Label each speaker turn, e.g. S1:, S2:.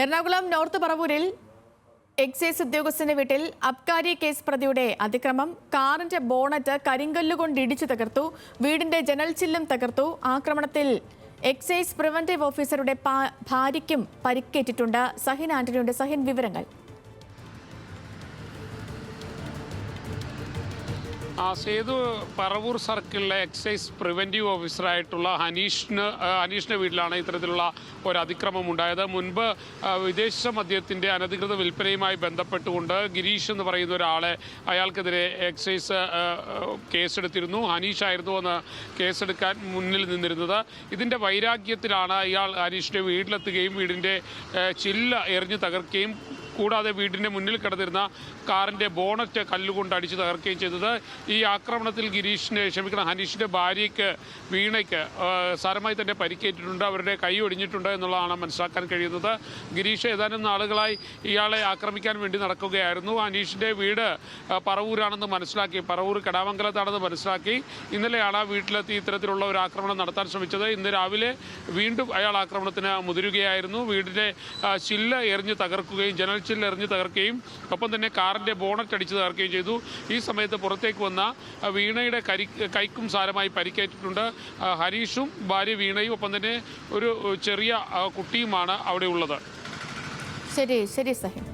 S1: Ernakulam north പറവൂരിൽ excise ഉദ്യോഗസ്ഥന്റെ വീട്ടിൽ അബ്കാരി case പ്രതിയുടെ അതിക്രമം. കാറിന്റെ ബോണറ്റ് കരിങ്കല്ലുകൊണ്ട് ഇടിച്ചു തകർത്തു. വീടിന്റെ ജനൽ ചില്ലും തകർത്തു. ആക്രമണത്തിൽ എക്സൈസ് പ്രിവന്റീവ് ഓഫീസറുടെ ഭാര്യയ്ക്കും പരിക്കേറ്റിട്ടുണ്ട്. സഹിൻ ആന്റണിയുടെ സഹിൻ വിവരങ്ങൾ.
S2: ആ സേതു പറവൂർ സർക്കിളിലെ എക്സൈസ് പ്രിവെന്റീവ് ഓഫീസറായിട്ടുള്ള ഹനീഷിന് ഹനീഷിന്റെ വീട്ടിലാണ് ഇത്തരത്തിലുള്ള ഒരു അതിക്രമം ഉണ്ടായത്. മുൻപ് വിദേശ മദ്യത്തിന്റെ അനധികൃത വിൽപ്പനയുമായി ബന്ധപ്പെട്ടുകൊണ്ട് ഗിരീഷ് എന്ന് പറയുന്ന ഒരാളെ അയാൾക്കെതിരെ എക്സൈസ് കേസെടുത്തിരുന്നു. ഹനീഷ് ആയിരുന്നു എന്ന് കേസെടുക്കാൻ മുന്നിൽ നിന്നിരുന്നത്. ഇതിന്റെ വൈരാഗ്യത്തിലാണ് ഇയാൾ ഹനീഷിന്റെ വീട്ടിലെത്തുകയും വീടിന്റെ ചില്ല എറിഞ്ഞ് തകർക്കുകയും കൂടാതെ വീടിന്റെ മുന്നിൽ കിടന്നിരുന്ന കാറിന്റെ ബോണറ്റ് കല്ലുകൊണ്ട് അടിച്ച് തകർക്കുകയും ചെയ്തത്. ഈ ആക്രമണത്തിൽ ഗിരീഷിന് ക്ഷമിക്കണം. ഹനീഷിന്റെ ഭാര്യയ്ക്ക് വീണയ്ക്ക് ആ, സാരമായി തന്നെ പരിക്കേറ്റിട്ടുണ്ട്. അവരുടെ കൈ ഒടിഞ്ഞിട്ടുണ്ട് എന്നുള്ളതാണ് മനസ്സിലാക്കാൻ കഴിയുന്നത്. ഗിരീഷ് ഏതാനും നാളുകളായി ഇയാളെ ആക്രമിക്കാൻ വേണ്ടി നടക്കുകയായിരുന്നു. ഹനീഷിന്റെ വീട് ആ, പറവൂരാണെന്ന് മനസ്സിലാക്കി. പറവൂർ കടാമംഗലത്താണെന്ന് മനസ്സിലാക്കി. ഇന്നലെയാണ് വീട്ടിലെത്തി ഇത്തരത്തിലുള്ള ഒരു ആക്രമണം നടത്താൻ ശ്രമിച്ചത്. ഇന്ന് രാവിലെ വീണ്ടും അയാൾ ആക്രമണത്തിന് മുതിരുകയായിരുന്നു. വീടിന്റെ ചില്ല് എറിഞ്ഞ് തകർക്കുകയും ജനൽ ചില്ല് എറിഞ്ഞ് തകർക്കുകയും ഒപ്പം തന്നെ കാറിന്റെ ബോണറ്റ് അടിച്ച് തകർക്കുകയും ചെയ്തു. ഈ സമയത്ത് പുറത്തേക്ക് വന്ന വീണയുടെ കരി കൈക്കും സാരമായി പരിക്കേറ്റിട്ടുണ്ട്. ഹരീഷും ഭാര്യ വീണയും ഒപ്പം തന്നെ ഒരു ചെറിയ കുട്ടിയുമാണ് അവിടെ ഉള്ളത്.
S1: ശരി ശരി സഹിൻ